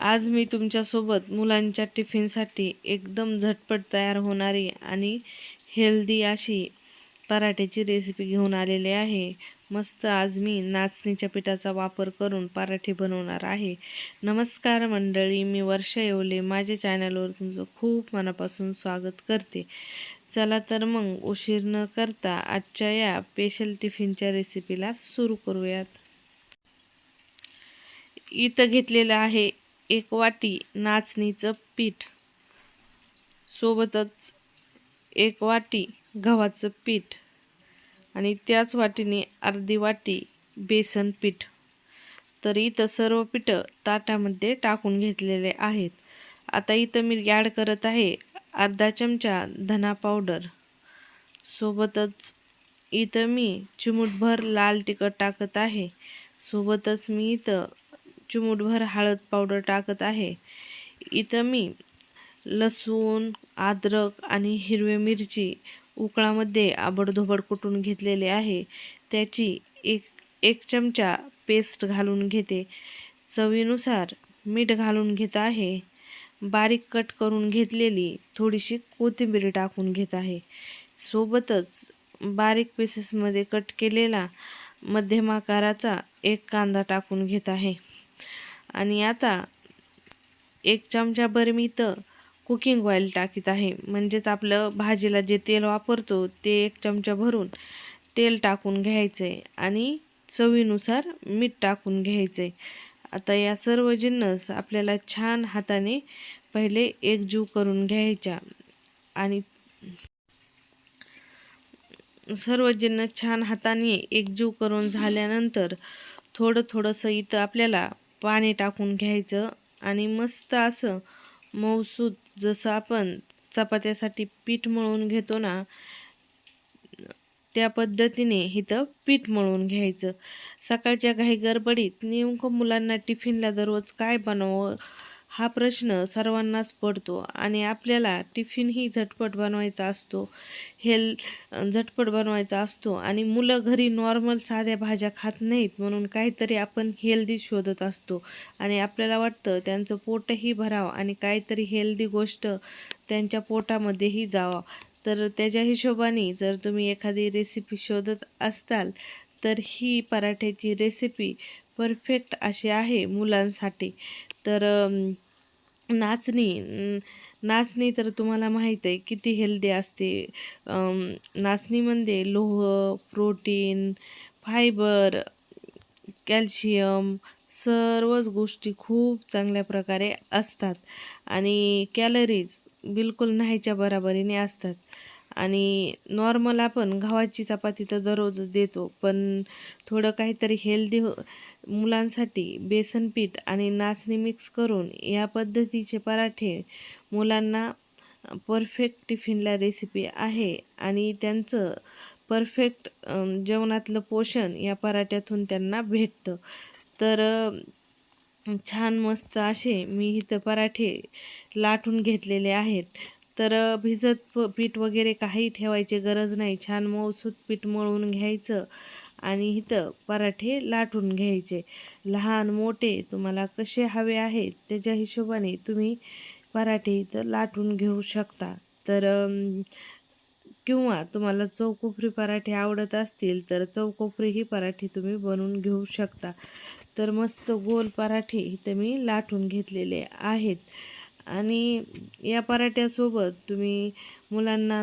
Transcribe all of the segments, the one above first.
आज मी तुमच्यासोबत मुलांच्या टिफिनसाठी एकदम झटपट तयार होणारी आणि हेल्दी अशी पराठ्याची रेसिपी घेऊन आलेली आहे. मस्त आज मी नाचणीच्या पिठाचा वापर करून पराठे बनवणार आहे. नमस्कार मंडळी मी वर्षा येवले. माझ्या चॅनलवर तुमचं खूप मनापासून स्वागत करते. चला तर मग उशीर न करता आजच्या या स्पेशल टिफिनच्या रेसिपीला सुरू करूयात. इथं घेतलेलं आहे एक वाटी नाचणीचं पीठ. सोबतच एक वाटी गव्हाचं पीठ आणि त्याच वाटीने अर्धी वाटी बेसन पीठ. तर इथं सर्व पिठं ताटामध्ये टाकून घेतलेले आहेत. आता इथं मी ॲड करत आहे अर्धा चमचा धना पावडर. सोबतच इथं मी चिमूटभर लाल तिखट टाकत आहे. सोबतच मी इथं चिमूटभर हळद पावडर टाकत आहे. इथं मी लसूण अद्रक आणि हिरवी मिरची उकळामध्ये आबडधोबड कुटून घेतलेले आहे. त्याची एक एक चमचा पेस्ट घालून घेते. चवीनुसार मीठ घालून घेत आहे. बारीक कट करून घेतलेली थोडीशी कोथिंबीर टाकून घेत आहे. सोबतच बारीक पीसेसमध्ये कट केलेला मध्यम आकाराचा एक कांदा टाकून घेत आहे. आणि आता एक चमचाभर मी इथं कुकिंग ऑइल टाकीत आहे. म्हणजेच आपलं भाजीला जे तेल वापरतो ते एक चमचा भरून तेल टाकून घ्यायचं आहे आणि चवीनुसार मीठ टाकून घ्यायचं. आहे आता या सर्व जिन्नस आपल्याला छान हाताने पहिले एकजीव करून घ्यायच्या आणि सर्व जिन्नस छान हाताने एकजीव करून झाल्यानंतर थोडं थोडंसं इथं आपल्याला पाणी टाकून घ्यायचं आणि मस्त असं मऊसूद जसं आपण चपात्यासाठी पीठ मळून घेतो ना त्या पद्धतीने इथं पीठ मळून घ्यायचं. सकाळच्या घाई गडबडीत नेमकं मुलांना टिफिनला दररोज काय बनवावं हा प्रश्न सर्वांनाच पडतो आणि आपल्याला टिफिनही झटपट बनवायचा असतो. हेल झटपट बनवायचा असतो आणि मुलं घरी नॉर्मल साध्या भाज्या खात नाहीत म्हणून काहीतरी आपण हेल्दी शोधत असतो आणि आपल्याला वाटतं त्यांचं पोटही भरावं आणि काहीतरी हेल्दी गोष्ट त्यांच्या पोटामध्येही जावं. तर त्याच्या हिशोबाने जर तुम्ही एखादी रेसिपी शोधत असताल तर ही पराठ्याची रेसिपी परफेक्ट अशी आहे मुलांसाठी. तर नाचणी नाचणी तर तुम्हाला माहीत आहे किती हेल्दी असते. नाचणीमध्ये म्हणजे लोह प्रोटीन फायबर कॅल्शियम सर्वच गोष्टी खूप चांगल्या प्रकारे असतात. आणि कॅलरीज बिलकुल नाहीच्या बराबरीने असतात. आणि नॉर्मल आपण गव्हाची चपाती तर दररोजच देतो पण थोडं काहीतरी हेल्दी हो मुलांसाठी बेसन पीठ आणि नाचणी मिक्स करून या पद्धतीचे पराठे मुलांना परफेक्ट टिफिनला रेसिपी आहे आणि त्यांचं परफेक्ट जेवणातलं पोषण या पराठ्यातून त्यांना भेटतं. तर छान मस्त असे मी इथं पराठे लाटून घेतलेले आहेत. तर भिजत पीठ वगैरे काही ठेवायची गरज नाही. छान मऊसूत पीठ मळून घ्यायचं आणि इथं पराठे लाटून घ्यायचे. लहान मोठे तुम्हाला कसे हवे आहेत त्याच्या हिशोबाने तुम्ही पराठे इथं लाटून घेऊ शकता. तर किंवा तुम्हाला चौकोपरी पराठे आवडत असतील तर चौकोपरी ही पराठे तुम्ही बनवून घेऊ शकता. तर मस्त गोल पराठे इथं मी लाटून घेतलेले आहेत. आणि या पराठ्यासोबत तुम्ही मुलांना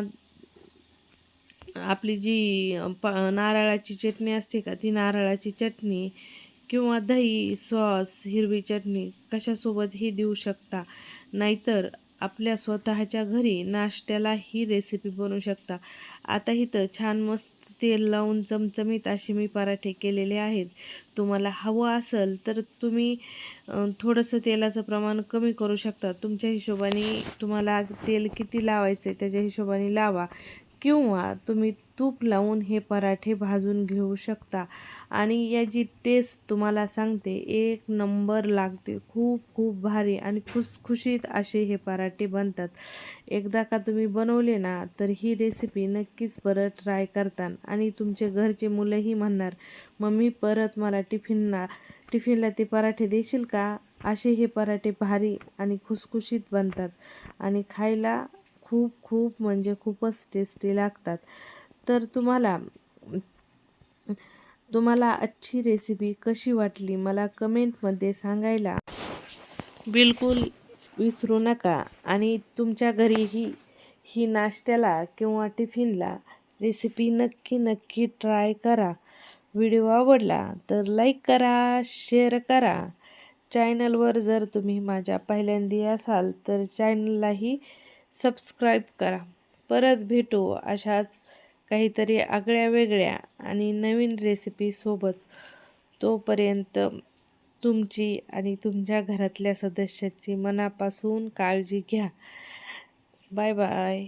आपली जी प नारळाची चटणी असते का ती नारळाची चटणी किंवा दही सॉस हिरवी चटणी कशासोबतही देऊ शकता? नाहीतर आपल्या स्वतःच्या घरी नाश्त्याला ही रेसिपी बनवू शकता. आता इथं छान मस्त तेल लावून चमचमीत असे मी पराठे केलेले आहेत. तुम्हाला हवं असेल तर तुम्ही थोडंसं तेलाचं प्रमाण कमी करू शकता. तुमच्या हिशोबाने तुम्हाला तेल किती लावायचं आहे त्याच्या हिशोबाने लावा. किंवा तुम्ही तूप लावून हे पराठे भाजून घेऊ शकता. आणि याची टेस्ट तुम्हाला सांगते एक नंबर लागते. खूप खूप भारी आणि खुसखुशीत असे हे पराठे बनतात. एकदा का तुम्ही बनवले ना तर ही रेसिपी नक्कीच परत ट्राय करता आणि तुमचे घरचे मुलंही म्हणणार मम्मी परत मला टिफिनला टिफिनला ते पराठे देशील का? असे हे पराठे भारी आणि खुसखुशीत बनतात. आणि खायला खूप खूप म्हणजे खूपच टेस्टी लागतात. तर तुम्हाला तुम्हाला आजची रेसिपी कशी वाटली? मला कमेंटमध्ये सांगायला. बिलकुल विसरू नका. आणि तुमच्या घरीही ही नाश्त्याला किंवा टिफिनला रेसिपी नक्की नक्की ट्राय करा. व्हिडिओ आवडला तर लाईक करा शेअर करा. चॅनलवर जर तुम्ही माझ्या पहिल्यांदी असाल तर चॅनललाही सबस्क्राईब करा. परत भेटू अशाच काहीतरी आगळ्या वेगळ्या आणि नवीन रेसिपीसोबत तोपर्यंत तुमची आणि तुमच्या घरातल्या सदस्याची मनापासून काळजी घ्या. Bye bye.